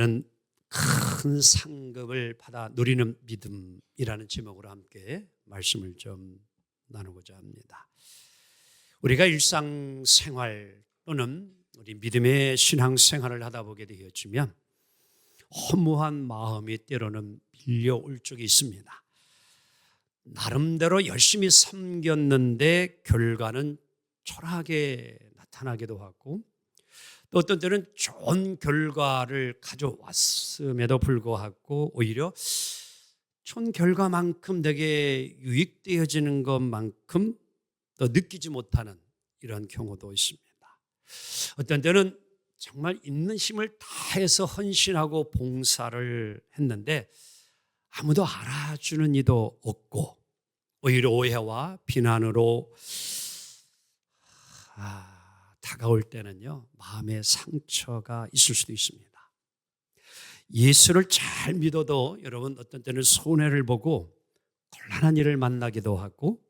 나는 큰 상급을 받아 누리는 믿음이라는 제목으로 함께 말씀을 좀 나누고자 합니다. 우리가 일상생활 또는 우리 믿음의 신앙생활을 하다 보게 되어지면 허무한 마음이 때로는 밀려올 적이 있습니다. 나름대로 열심히 섬겼는데 결과는 초라하게 나타나기도 하고 또 어떤 때는 좋은 결과를 가져왔음에도 불구하고 오히려 좋은 결과만큼 되게 유익되어지는 것만큼 또 느끼지 못하는 이런 경우도 있습니다. 어떤 때는 정말 있는 힘을 다해서 헌신하고 봉사를 했는데 아무도 알아주는 이도 없고 오히려 오해와 비난으로 아, 다가올 때는요 마음의 상처가 있을 수도 있습니다. 예수를 잘 믿어도 여러분 어떤 때는 손해를 보고 곤란한 일을 만나기도 하고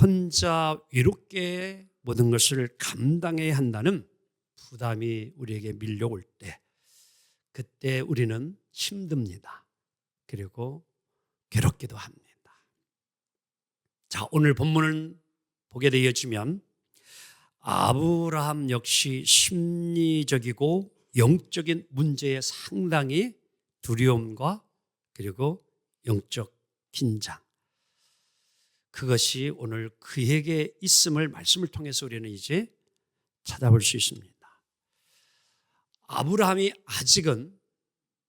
혼자 외롭게 모든 것을 감당해야 한다는 부담이 우리에게 밀려올 때 그때 우리는 힘듭니다. 그리고 괴롭기도 합니다. 자, 오늘 본문을 보게 되어지면 아브라함 역시 심리적이고 영적인 문제에 상당히 두려움과 그리고 영적 긴장. 그것이 오늘 그에게 있음을 말씀을 통해서 우리는 이제 찾아볼 수 있습니다. 아브라함이 아직은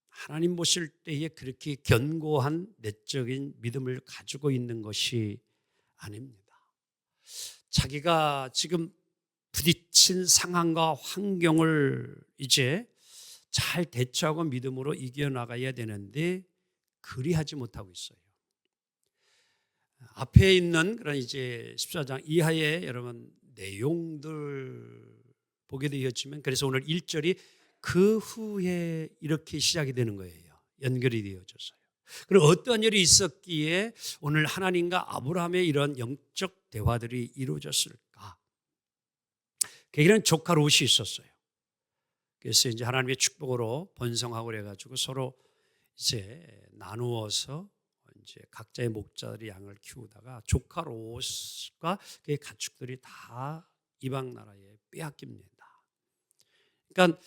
하나님 보실 때에 그렇게 견고한 내적인 믿음을 가지고 있는 것이 아닙니다. 자기가 지금 부딪힌 상황과 환경을 이제 잘 대처하고 믿음으로 이겨나가야 되는데 그리하지 못하고 있어요. 앞에 있는 그런 이제 14장 이하의 여러분 내용들 보게 되었지만 그래서 오늘 1절이 그 후에 이렇게 시작이 되는 거예요. 연결이 되어졌어요. 그리고 어떤 일이 있었기에 오늘 하나님과 아브라함의 이런 영적 대화들이 이루어졌을까? 거기는 조카 롯이 있었어요. 그래서 이제 하나님의 축복으로 번성하고 그래가지고 서로 이제 나누어서 이제 각자의 목자들이 양을 키우다가 조카 롯과 그의 가축들이 다 이방 나라에 빼앗깁니다. 그러니까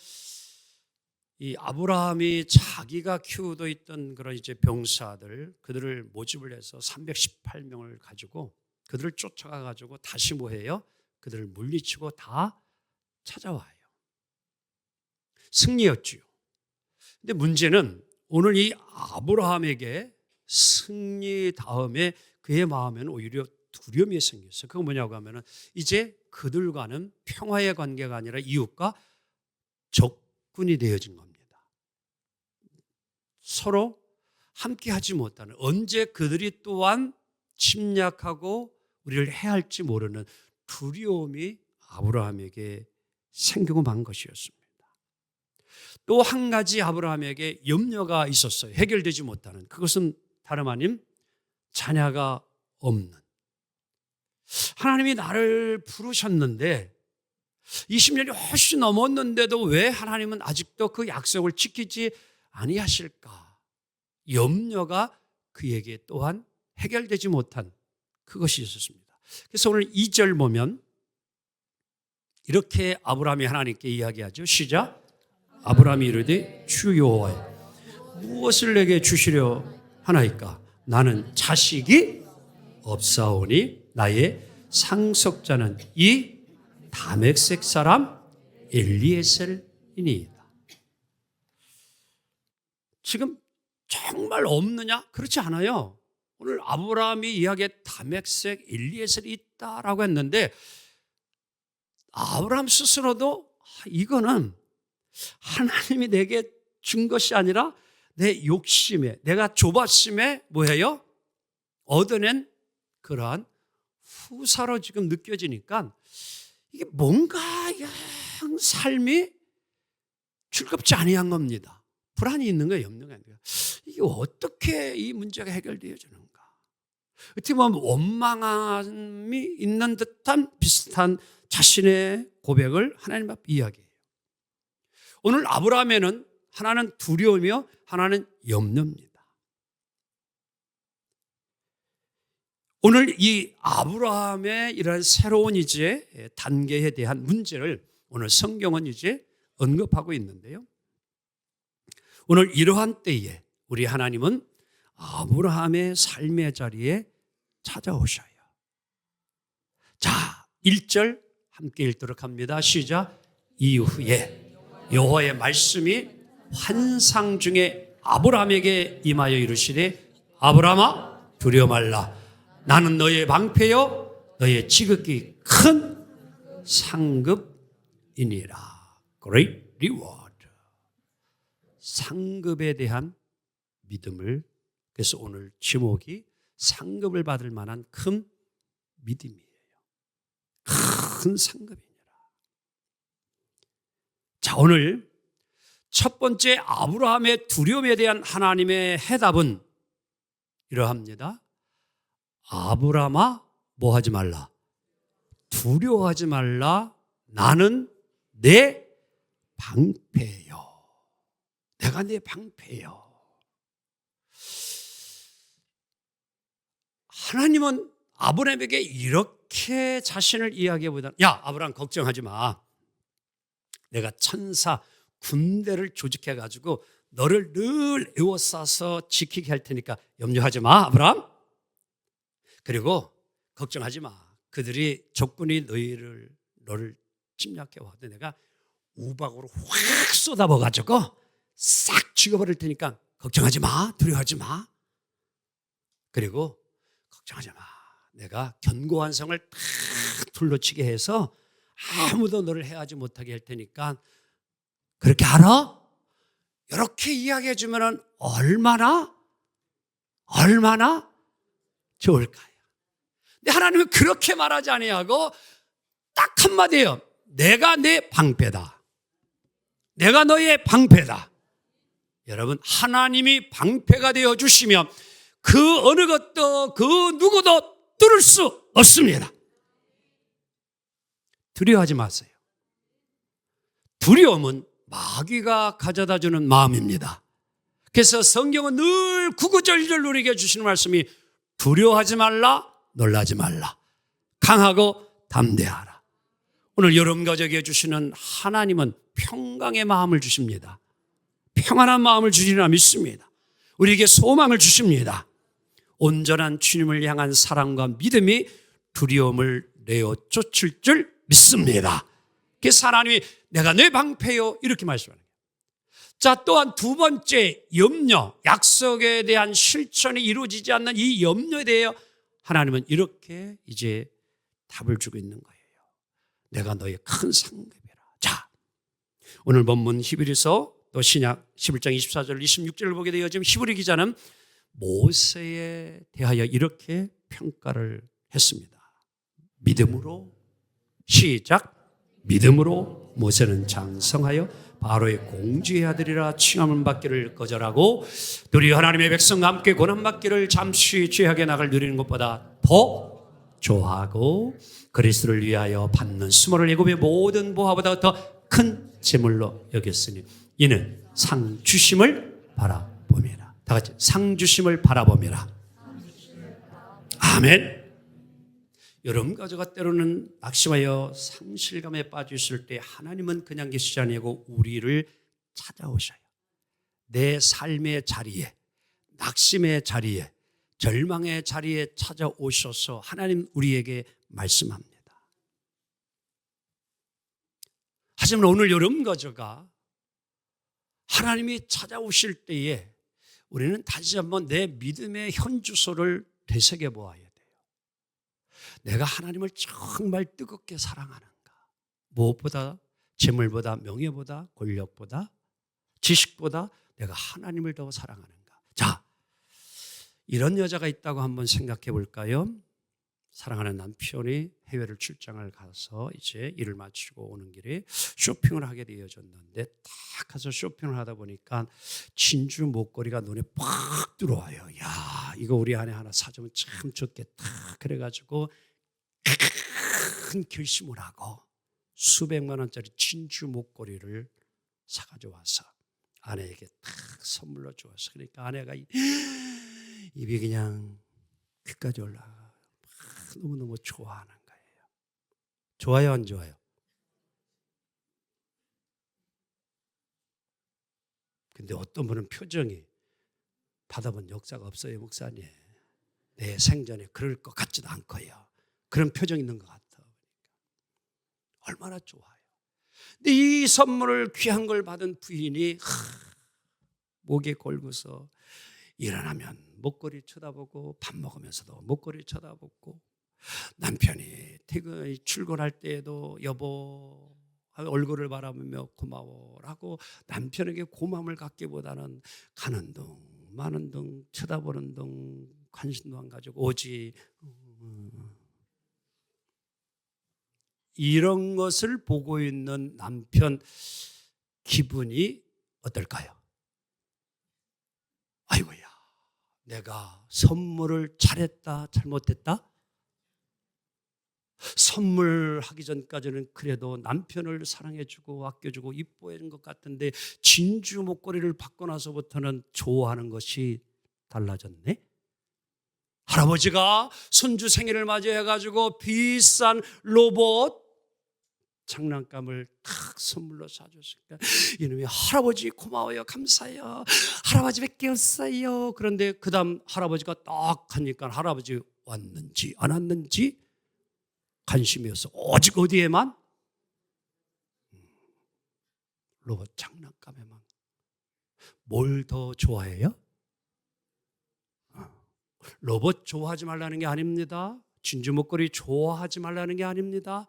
이 아브라함이 자기가 키우고 있던 그런 이제 병사들 그들을 모집을 해서 318명을 가지고 그들을 쫓아가 가지고 다시 뭐 해요? 그들을 물리치고 다 찾아와요. 승리였지요. 근데 문제는 오늘 이 아브라함에게 승리 다음에 그의 마음에는 오히려 두려움이 생겼어요. 그거 뭐냐고 하면은 이제 그들과는 평화의 관계가 아니라 이웃과 적군이 되어진 겁니다. 서로 함께 하지 못하는 언제 그들이 또한 침략하고 우리를 해할지 모르는 두려움이 아브라함에게 생기고 만 것이었습니다. 또 한 가지 아브라함에게 염려가 있었어요. 해결되지 못하는 그것은 다름 아닌 자녀가 없는 하나님이 나를 부르셨는데 20년이 훨씬 넘었는데도 왜 하나님은 아직도 그 약속을 지키지 아니하실까? 염려가 그에게 또한 해결되지 못한 그것이 있었습니다. 그래서 오늘 2절 보면 이렇게 아브라함이 하나님께 이야기하죠. 시작. 아브라함이 이르되 주 여호와여 무엇을 내게 주시려 하나이까? 나는 자식이 없사오니 나의 상속자는 이 다맥색 사람 엘리에셀이니이다. 지금 정말 없느냐? 그렇지 않아요. 오늘 아브라함이 이야기에 다맥색 엘리에셀이 있다라고 했는데 아브라함 스스로도 이거는 하나님이 내게 준 것이 아니라 내 욕심에 내가 조바심에 뭐예요? 얻어낸 그러한 후사로 지금 느껴지니까 이게 뭔가 영 삶이 즐겁지 아니한 겁니다. 불안이 있는 거예요, 염려가 있는 거예요. 이게 어떻게 이 문제가 해결되어지는가? 어떻게 보면 원망함이 있는 듯한 비슷한 자신의 고백을 하나님 앞 이야기해요. 오늘 아브라함에는 하나는 두려움이요, 하나는 염려입니다. 오늘 이 아브라함의 이런 새로운 이제 단계에 대한 문제를 오늘 성경은 이제 언급하고 있는데요. 오늘 이러한 때에 우리 하나님은 아브라함의 삶의 자리에 찾아오셔요. 자, 1절 함께 읽도록 합니다. 시작. 이후에 여호와의 말씀이 환상 중에 아브라함에게 임하여 이르시되 아브라함아 두려워 말라 나는 너의 방패요 너의 지극히 큰 상급이니라. Great reward. 상급에 대한 믿음을 그래서 오늘 제목이 상급을 받을 만한 큰 믿음이에요. 큰 상급이니라. 자, 오늘 첫 번째 아브라함의 두려움에 대한 하나님의 해답은 이러합니다. 아브라함아 뭐 하지 말라. 두려워하지 말라. 나는 내 방패요. 내가 내 방패요. 하나님은 아브라함에게 이렇게 자신을 이야기해보다 야 아브라함 걱정하지 마. 내가 천사 군대를 조직해 가지고 너를 늘 에워싸서 지키게 할 테니까 염려하지 마 아브라함. 그리고 걱정하지 마. 그들이 적군이 너희를 너를 침략해 와도 내가 우박으로 확 쏟아버 가지고 싹 죽여버릴 테니까 걱정하지 마. 두려워하지 마. 그리고 걱정하지 마. 내가 견고한 성을 탁 둘러치게 해서 아무도 너를 해하지 못하게 할 테니까 그렇게 알아? 이렇게 이야기해 주면은 얼마나 얼마나 좋을까요? 근데 하나님은 그렇게 말하지 아니하고 딱 한마디예요. 내가 내 방패다. 내가 너의 방패다. 여러분 하나님이 방패가 되어 주시면 그 어느 것도 그 누구도 뚫을 수 없습니다. 두려워하지 마세요. 두려움은 마귀가 가져다 주는 마음입니다. 그래서 성경은 늘 구구절절 우리에게 주시는 말씀이 두려워하지 말라, 놀라지 말라. 강하고 담대하라. 오늘 여러분 가족에 주시는 하나님은 평강의 마음을 주십니다. 평안한 마음을 주시리라 믿습니다. 우리에게 소망을 주십니다. 온전한 주님을 향한 사랑과 믿음이 두려움을 내어 쫓을 줄 믿습니다. 그래서 하나님이 내가 내 방패요 이렇게 말씀하는 거예요. 자 또한 두 번째 염려, 약속에 대한 실천이 이루어지지 않는 이 염려에 대해 하나님은 이렇게 이제 답을 주고 있는 거예요. 내가 너의 큰 상급이라. 자 오늘 본문 히브리서 또 신약 11장 24절 26절을 보게 되어 지금 히브리 기자는 모세에 대하여 이렇게 평가를 했습니다. 믿음으로 시작 믿음으로 모세는 장성하여 바로의 공주의 아들이라 칭함을 받기를 거절하고 우리 하나님의 백성과 함께 고난 받기를 잠시 죄악의 낙을 누리는 것보다 더 좋아하고 그리스도를 위하여 받는 수모를 애굽의 모든 보화보다 더 큰 제물로 여겼으니 이는 상 주심을 바라봅니다. 다 같이 상 주심을 바라봅니다. 아멘. 여러분 가져가 때로는 낙심하여 상실감에 빠져 있을 때 하나님은 그냥 계시지 아니고 우리를 찾아오셔요. 내 삶의 자리에 낙심의 자리에 절망의 자리에 찾아오셔서 하나님 우리에게 말씀합니다. 하지만 오늘 여러분 가져가 하나님이 찾아오실 때에 우리는 다시 한번 내 믿음의 현 주소를 되새겨 보아야 돼요. 내가 하나님을 정말 뜨겁게 사랑하는가? 무엇보다 재물보다 명예보다 권력보다 지식보다 내가 하나님을 더 사랑하는가? 자, 이런 여자가 있다고 한번 생각해 볼까요? 사랑하는 남편이 해외를 출장을 가서 이제 일을 마치고 오는 길에 쇼핑을 하게 되어졌는데 딱 가서 쇼핑을 하다 보니까 진주 목걸이가 눈에 팍 들어와요. 야, 이거 우리 안에 하나 사주면 참 좋겠다. 그래가지고 큰 결심을 하고 수백만 원짜리 진주 목걸이를 사가지고 와서 아내에게 탁 선물로 주었어. 그러니까 아내가 이- 입이 그냥 귀까지 올라가. 막 너무너무 좋아하는 거예요. 좋아요, 안 좋아요? 근데 어떤 분은 표정이 받아본 역사가 없어요, 목사님. 내 생전에 그럴 것 같지도 않고요. 그런 표정 있는 것 같아. 얼마나 좋아요. 근데 이 선물을 귀한 걸 받은 부인이 하, 목에 걸고서 일어나면 목걸이 쳐다보고 밥 먹으면서도 목걸이 쳐다보고 남편이 퇴근 출근할 때에도 여보 얼굴을 바라보며 고마워라고 남편에게 고마움을 갖기보다는 가는 둥 마는 둥 쳐다보는 둥 관심도 안 가지고 오지 음. 이런 것을 보고 있는 남편 기분이 어떨까요? 아이고야, 내가 선물을 잘했다, 잘못했다? 선물하기 전까지는 그래도 남편을 사랑해주고 아껴주고 이뻐해준 것 같은데 진주 목걸이를 받고 나서부터는 좋아하는 것이 달라졌네? 할아버지가 손주 생일을 맞이해가지고 비싼 로봇 장난감을 탁 선물로 사줬으니까 이놈이 할아버지 고마워요 감사해요 할아버지밖에 없어요 그런데 그 다음 할아버지가 딱 하니까 할아버지 왔는지 안 왔는지 관심이 없어 오직 어디에만 음, 로봇 장난감에만 뭘 더 좋아해요? 어, 로봇 좋아하지 말라는 게 아닙니다 진주 목걸이 좋아하지 말라는 게 아닙니다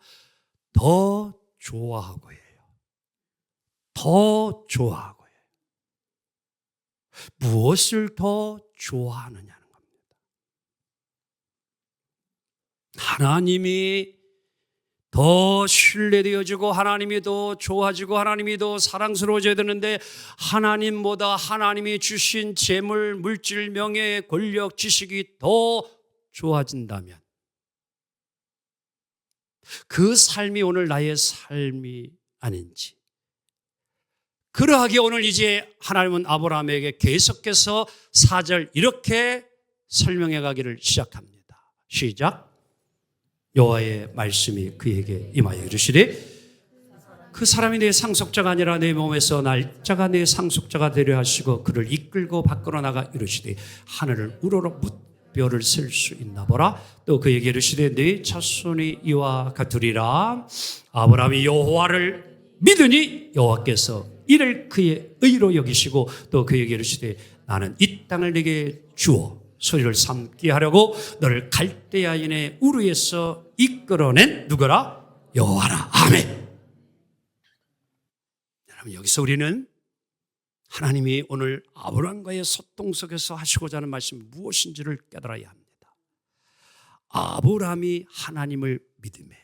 더 좋아하고 해요. 더 좋아하고 해요. 무엇을 더 좋아하느냐는 겁니다. 하나님이 더 신뢰되어지고 하나님이 더 좋아지고 하나님이 더 사랑스러워져야 되는데 하나님보다 하나님이 주신 재물, 물질, 명예, 권력, 지식이 더 좋아진다면 그 삶이 오늘 나의 삶이 아닌지. 그러하기에 오늘 이제 하나님은 아브라함에게 계속해서 사절 이렇게 설명해 가기를 시작합니다. 시작. 여호와의 말씀이 그에게 임하여 이르시되 그 사람이 내 상속자가 아니라 내 몸에서 날짜가 내 상속자가 되려 하시고 그를 이끌고 밖으로 나가 이르시되 하늘을 우러러 묻뼈를 셀수 있나 보라. 또 그에게 이르시되 네 자손이 이와 같으리라. 아브라함이 여호와를 믿으니 여호와께서 이를 그의 의로 여기시고 또 그에게 이르시되 나는 이 땅을 네게 주어 소리를 삼게 하려고 너를 갈대아인의 우르에서 이끌어낸 누구라 여호와라 아멘. 여러분 여기서 우리는 하나님이 오늘 아브라함과의 소통 속에서 하시고자 하는 말씀이 무엇인지를 깨달아야 합니다. 아브라함이 하나님을 믿음에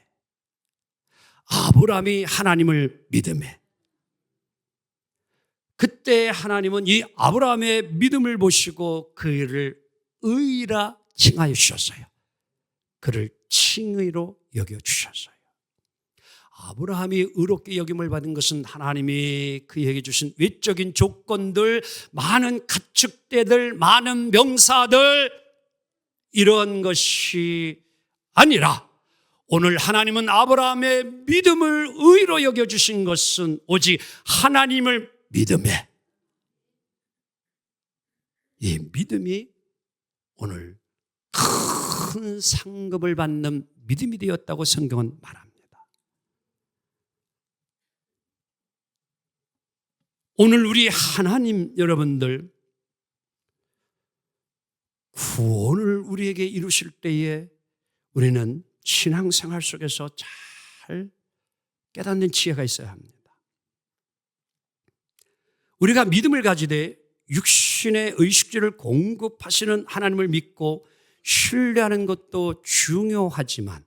아브라함이 하나님을 믿음에 그때 하나님은 이 아브라함의 믿음을 보시고 그를 의라 칭하여 주셨어요. 그를 칭의로 여겨 주셨어요. 아브라함이 의롭게 여김을 받은 것은 하나님이 그에게 주신 외적인 조건들, 많은 가축대들, 많은 명사들 이런 것이 아니라 오늘 하나님은 아브라함의 믿음을 의로 여겨 주신 것은 오직 하나님을 믿음에 이 믿음이 오늘 큰 상급을 받는 믿음이 되었다고 성경은 말합니다. 오늘 우리 하나님 여러분들 구원을 우리에게 이루실 때에 우리는 신앙생활 속에서 잘 깨닫는 지혜가 있어야 합니다. 우리가 믿음을 가지되 육신의 의식주를 공급하시는 하나님을 믿고 신뢰하는 것도 중요하지만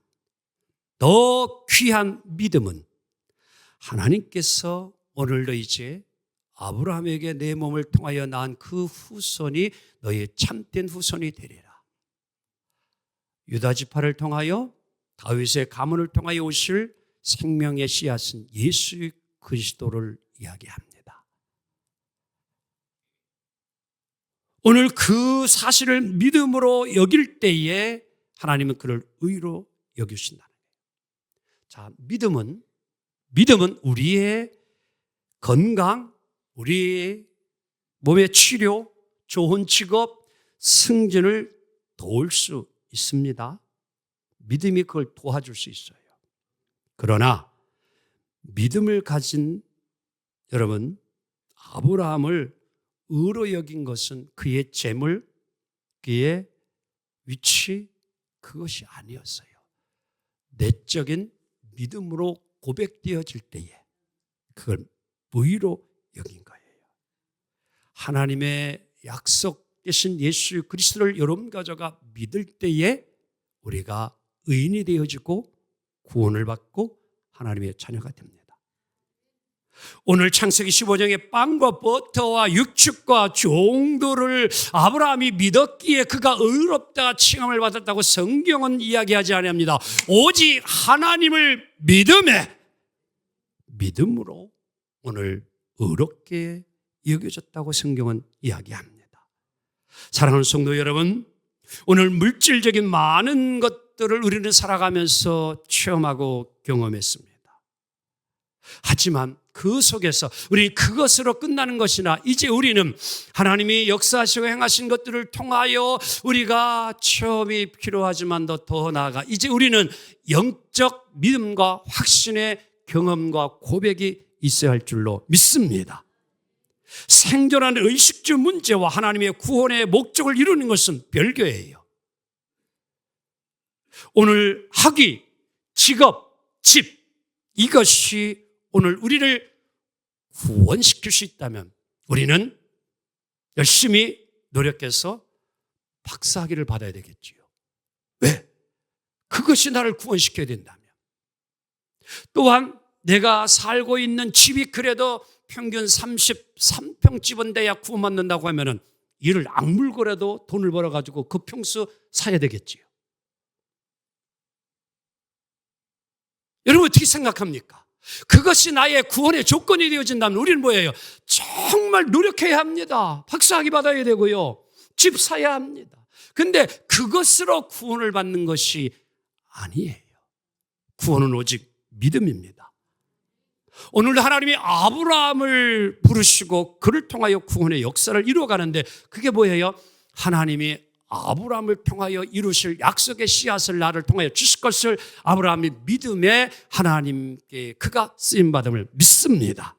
더 귀한 믿음은 하나님께서 오늘도 이제 아브라함에게 내 몸을 통하여 낳은 그 후손이 너의 참된 후손이 되리라. 유다 지파를 통하여 다윗의 가문을 통하여 오실 생명의 씨앗은 예수 그리스도를 이야기합니다. 오늘 그 사실을 믿음으로 여길 때에 하나님은 그를 의로 여기신다는 거예요. 자, 믿음은 믿음은 우리의 건강, 우리의 몸의 치료, 좋은 직업, 승진을 도울 수 있습니다. 믿음이 그걸 도와줄 수 있어요. 그러나 믿음을 가진 여러분 아브라함을 의로 여긴 것은 그의 재물, 그의 위치 그것이 아니었어요. 내적인 믿음으로 고백되어질 때에 그걸 무의로 여긴 거예요. 하나님의 약속 되신 예수 그리스도를 여러분 가져가 믿을 때에 우리가 의인이 되어지고 구원을 받고 하나님의 자녀가 됩니다. 오늘 창세기 15장의 빵과 버터와 육축과 종도를 아브라함이 믿었기에 그가 의롭다 칭함을 받았다고 성경은 이야기하지 아니합니다. 오직 하나님을 믿음에 믿음으로 오늘 의롭게 여겨졌다고 성경은 이야기합니다. 사랑하는 성도 여러분, 오늘 물질적인 많은 것들을 우리는 살아가면서 체험하고 경험했습니다. 하지만 그 속에서 우리 그것으로 끝나는 것이나 이제 우리는 하나님이 역사하시고 행하신 것들을 통하여 우리가 체험이 필요하지만 더 나아가 이제 우리는 영적 믿음과 확신의 경험과 고백이 있어야 할 줄로 믿습니다. 생존하는 의식주 문제와 하나님의 구원의 목적을 이루는 것은 별개예요. 오늘 학위, 직업, 집 이것이 오늘 우리를 구원시킬 수 있다면 우리는 열심히 노력해서 박사학위를 받아야 되겠지요. 왜? 그것이 나를 구원시켜야 된다면. 또한 내가 살고 있는 집이 그래도 평균 33평 집은 돼야 구원받는다고 하면은 이를 악물고라도 돈을 벌어가지고 그 평수 사야 되겠지요. 여러분 어떻게 생각합니까? 그것이 나의 구원의 조건이 되어진다면 우리는 뭐예요? 정말 노력해야 합니다. 박사학위 받아야 되고요. 집 사야 합니다. 근데 그것으로 구원을 받는 것이 아니에요. 구원은 오직 믿음입니다. 오늘 하나님이 아브라함을 부르시고 그를 통하여 구원의 역사를 이루어 가는데 그게 뭐예요? 하나님이 아브라함을 통하여 이루실 약속의 씨앗을 나를 통하여 주실 것을 아브라함이 믿음에 하나님께 그가 쓰임 받음을 믿습니다.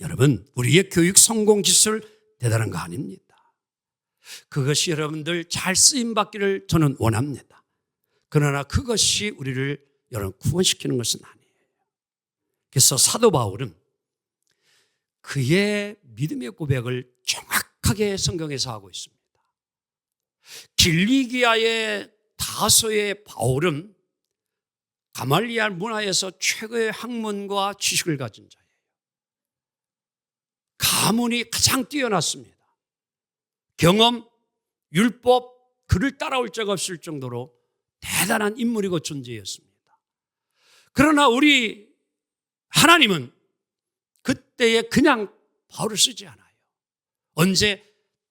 여러분, 우리의 교육 성공 기술 대단한 거 아닙니다. 그것이 여러분들 잘 쓰임 받기를 저는 원합니다. 그러나 그것이 우리를 여러분 구원시키는 것은 아니에요. 그래서 사도 바울은 그의 믿음의 고백을 정확하게 성경에서 하고 있습니다. 길리기아의 다소의 바울은 가말리알 문화에서 최고의 학문과 지식을 가진 자예요. 가문이 가장 뛰어났습니다. 경험, 율법, 그를 따라올 자가 없을 정도로 대단한 인물이고 존재였습니다. 그러나 우리 하나님은 그때에 그냥 바울을 쓰지 않아요. 언제?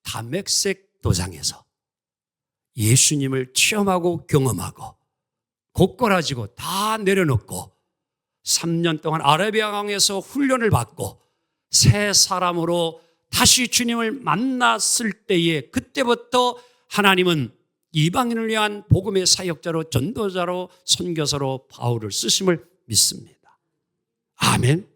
담맥색 도장에서 예수님을 체험하고 경험하고 곧거라지고 다 내려놓고 3년 동안 아라비아 강에서 훈련을 받고 새 사람으로 다시 주님을 만났을 때에 그때부터 하나님은 이방인을 위한 복음의 사역자로 전도자로 선교사로 바울을 쓰심을 믿습니다. 아멘.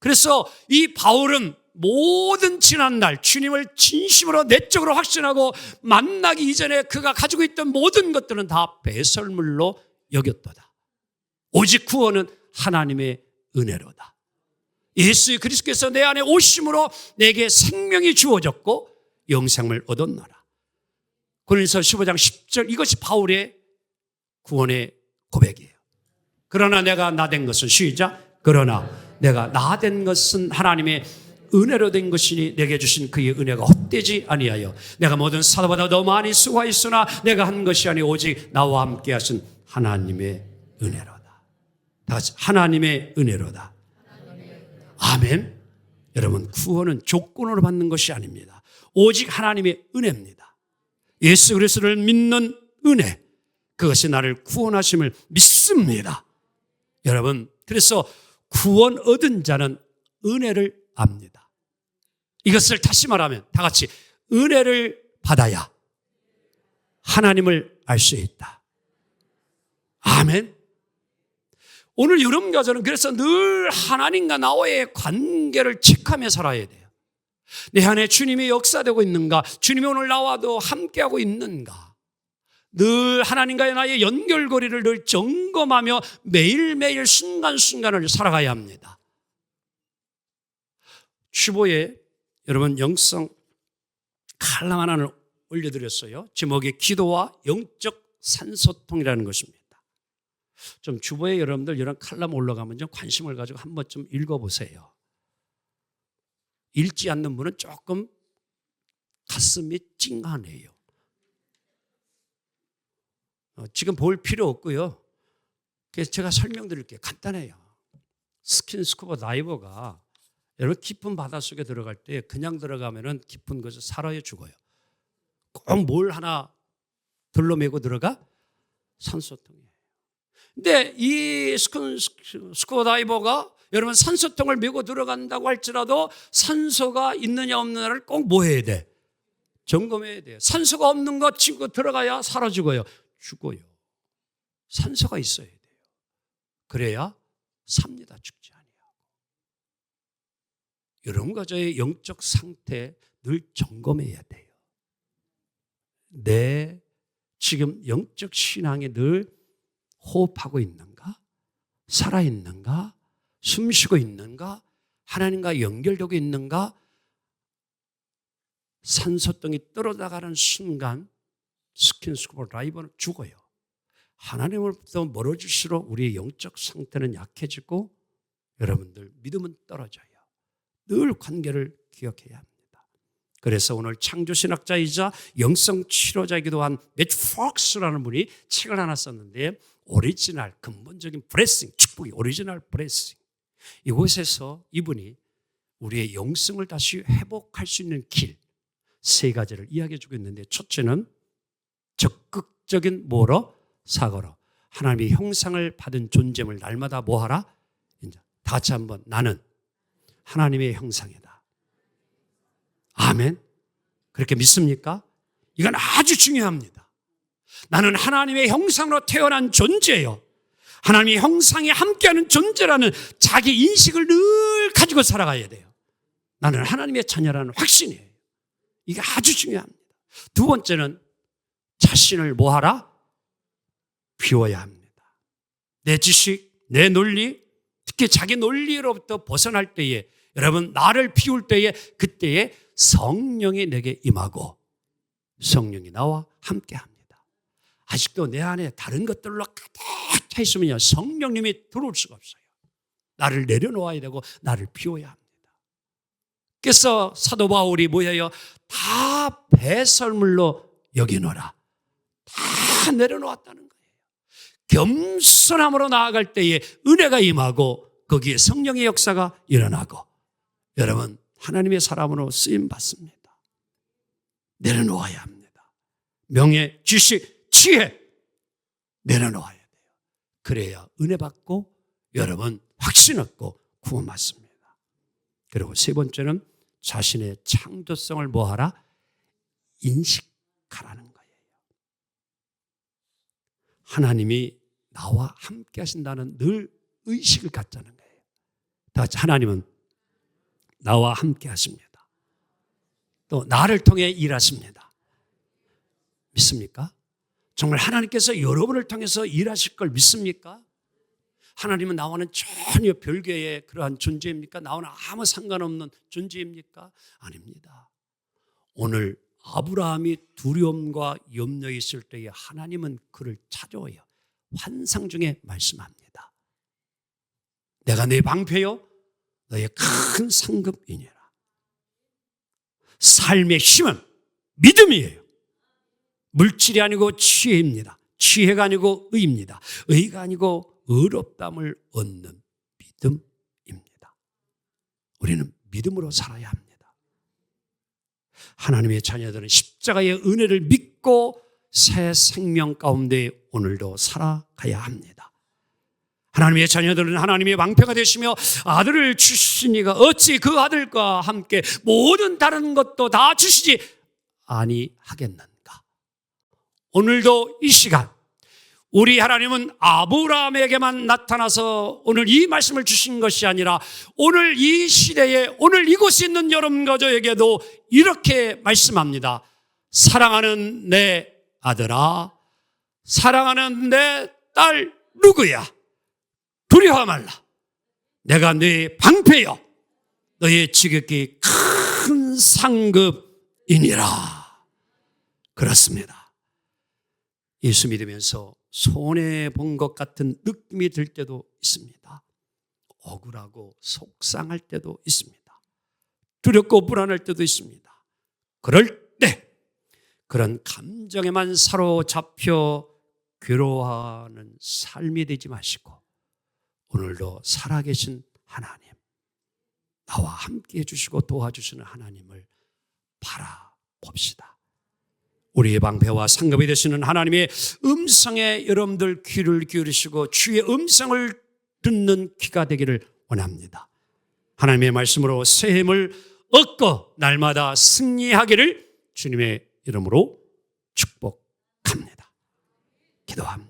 그래서 이 바울은 모든 지난날 주님을 진심으로 내적으로 확신하고 만나기 이전에 그가 가지고 있던 모든 것들은 다 배설물로 여겼도다. 오직 구원은 하나님의 은혜로다. 예수 그리스도께서 내 안에 오심으로 내게 생명이 주어졌고 영생을 얻었노라. 고린서 15장 10절 이것이 바울의 구원의 고백이에요. 그러나 내가 나 된 것은 시작. 그러나 내가 나 된 것은 하나님의 은혜로 된 것이니 내게 주신 그의 은혜가 헛되지 아니하여 내가 모든 사도보다 더 많이 수고하였으나 내가 한 것이 아니 오직 나와 함께 하신 하나님의 은혜로다. 다 같이 하나님의 은혜로다. 아멘. 여러분 구원은 조건으로 받는 것이 아닙니다. 오직 하나님의 은혜입니다. 예수 그리스도를 믿는 은혜 그것이 나를 구원하심을 믿습니다. 여러분 그래서 구원 얻은 자는 은혜를 압니다. 이것을 다시 말하면 다 같이 은혜를 받아야 하나님을 알 수 있다. 아멘. 오늘 여러분과 저는 그래서 늘 하나님과 나와의 관계를 체크하며 살아야 돼요. 내 안에 주님이 역사되고 있는가? 주님이 오늘 나와도 함께하고 있는가? 늘 하나님과의 나의 연결고리를 늘 점검하며 매일매일 순간순간을 살아가야 합니다. 주보에 여러분 영성 칼럼 하나를 올려드렸어요. 제목이 기도와 영적 산소통이라는 것입니다. 좀 주보에 여러분들 이런 칼럼 올라가면 좀 관심을 가지고 한번 좀 읽어보세요. 읽지 않는 분은 조금 가슴이 찡하네요. 어, 지금 볼 필요 없고요. 그래서 제가 설명드릴게요. 간단해요. 스킨스쿠버 다이버가 여러분 깊은 바닷속에 들어갈 때 그냥 들어가면은 깊은 곳에 살아야 죽어요. 꼭 뭘 하나 들러매고 들어가? 산소통이에요. 근데 이 스쿠버 다이버가 여러분 산소통을 메고 들어간다고 할지라도 산소가 있느냐 없느냐를 꼭 뭐 해야 돼? 점검해야 돼요. 산소가 없는 거 치고 들어가야 사라지고요. 죽어요. 산소가 있어야 돼요. 그래야 삽니다. 죽지 아니하고. 여러분과 저의 영적 상태 늘 점검해야 돼요. 내 지금 영적 신앙에 늘 호흡하고 있는가? 살아있는가? 숨 쉬고 있는가? 하나님과 연결되고 있는가? 산소통이 떨어져가는 순간 스킨스쿠버 라이버는 죽어요. 하나님으로부터 멀어질수록 우리의 영적 상태는 약해지고 여러분들 믿음은 떨어져요. 늘 관계를 기억해야 합니다. 그래서 오늘 창조신학자이자 영성 치료자이기도 한 매주 폭스라는 분이 책을 하나 썼는데 오리지널 근본적인 브레싱 축복이 오리지널 브레싱. 이곳에서 이분이 우리의 영성을 다시 회복할 수 있는 길 세 가지를 이야기해 주고 있는데 첫째는 적극적인 뭐로? 사고로. 하나님의 형상을 받은 존재물 날마다 뭐하라? 이제 다 같이 한번 나는 하나님의 형상이다. 아멘. 그렇게 믿습니까? 이건 아주 중요합니다. 나는 하나님의 형상으로 태어난 존재예요. 하나님의 형상에 함께하는 존재라는 자기 인식을 늘 가지고 살아가야 돼요. 나는 하나님의 자녀라는 확신이에요. 이게 아주 중요합니다. 두 번째는 자신을 뭐하라? 비워야 합니다. 내 지식, 내 논리, 특히 자기 논리로부터 벗어날 때에 여러분 나를 비울 때에 그때에 성령이 내게 임하고 성령이 나와 함께 합니다. 아직도 내 안에 다른 것들로 가득 차 있으면요. 성령님이 들어올 수가 없어요. 나를 내려놓아야 되고 나를 비워야 합니다. 그래서 사도 바울이 뭐예요? 다 배설물로 여기노라. 다 내려놓았다는 거예요. 겸손함으로 나아갈 때에 은혜가 임하고 거기에 성령의 역사가 일어나고 여러분 하나님의 사람으로 쓰임 받습니다. 내려놓아야 합니다. 명예, 지식, 지혜 내려놓아야 돼요. 그래야 은혜 받고 여러분 확신 얻고 구원 받습니다. 그리고 세 번째는 자신의 창조성을 뭐하라? 인식하라는 거예요. 하나님이 나와 함께 하신다는 늘 의식을 갖자는 거예요. 다 하나님은 나와 함께 하십니다. 또 나를 통해 일하십니다. 믿습니까? 정말 하나님께서 여러분을 통해서 일하실 걸 믿습니까? 하나님은 나와는 전혀 별개의 그러한 존재입니까? 나와는 아무 상관없는 존재입니까? 아닙니다. 오늘 아브라함이 두려움과 염려에 있을 때에 하나님은 그를 찾아와요. 환상 중에 말씀합니다. 내가 내 방패요? 너의 큰 상급이니라. 삶의 힘은 믿음이에요. 물질이 아니고 지혜입니다. 지혜가 아니고 의입니다. 의가 아니고 의롭담을 얻는 믿음입니다. 우리는 믿음으로 살아야 합니다. 하나님의 자녀들은 십자가의 은혜를 믿고 새 생명 가운데 오늘도 살아가야 합니다. 하나님의 자녀들은 하나님의 왕패가 되시며 아들을 주시니가 어찌 그 아들과 함께 모든 다른 것도 다 주시지 아니하겠는가? 오늘도 이 시간 우리 하나님은 아브라함에게만 나타나서 오늘 이 말씀을 주신 것이 아니라 오늘 이 시대에 오늘 이곳에 있는 여러분과 저에게도 이렇게 말씀합니다. 사랑하는 내 아들아, 사랑하는 내 딸 누구야? 두려워 말라. 내가 네 방패여. 너의 지극히 큰 상급이니라. 그렇습니다. 예수 믿으면서 손해 본 것 같은 느낌이 들 때도 있습니다. 억울하고 속상할 때도 있습니다. 두렵고 불안할 때도 있습니다. 그럴 때 그런 감정에만 사로잡혀 괴로워하는 삶이 되지 마시고 오늘도 살아계신 하나님 나와 함께 해주시고 도와주시는 하나님을 바라봅시다. 우리의 방패와 상급이 되시는 하나님의 음성에 여러분들 귀를 기울이시고 주의 음성을 듣는 귀가 되기를 원합니다. 하나님의 말씀으로 새 힘을 얻고 날마다 승리하기를 주님의 이름으로 축복합니다. 기도합니다.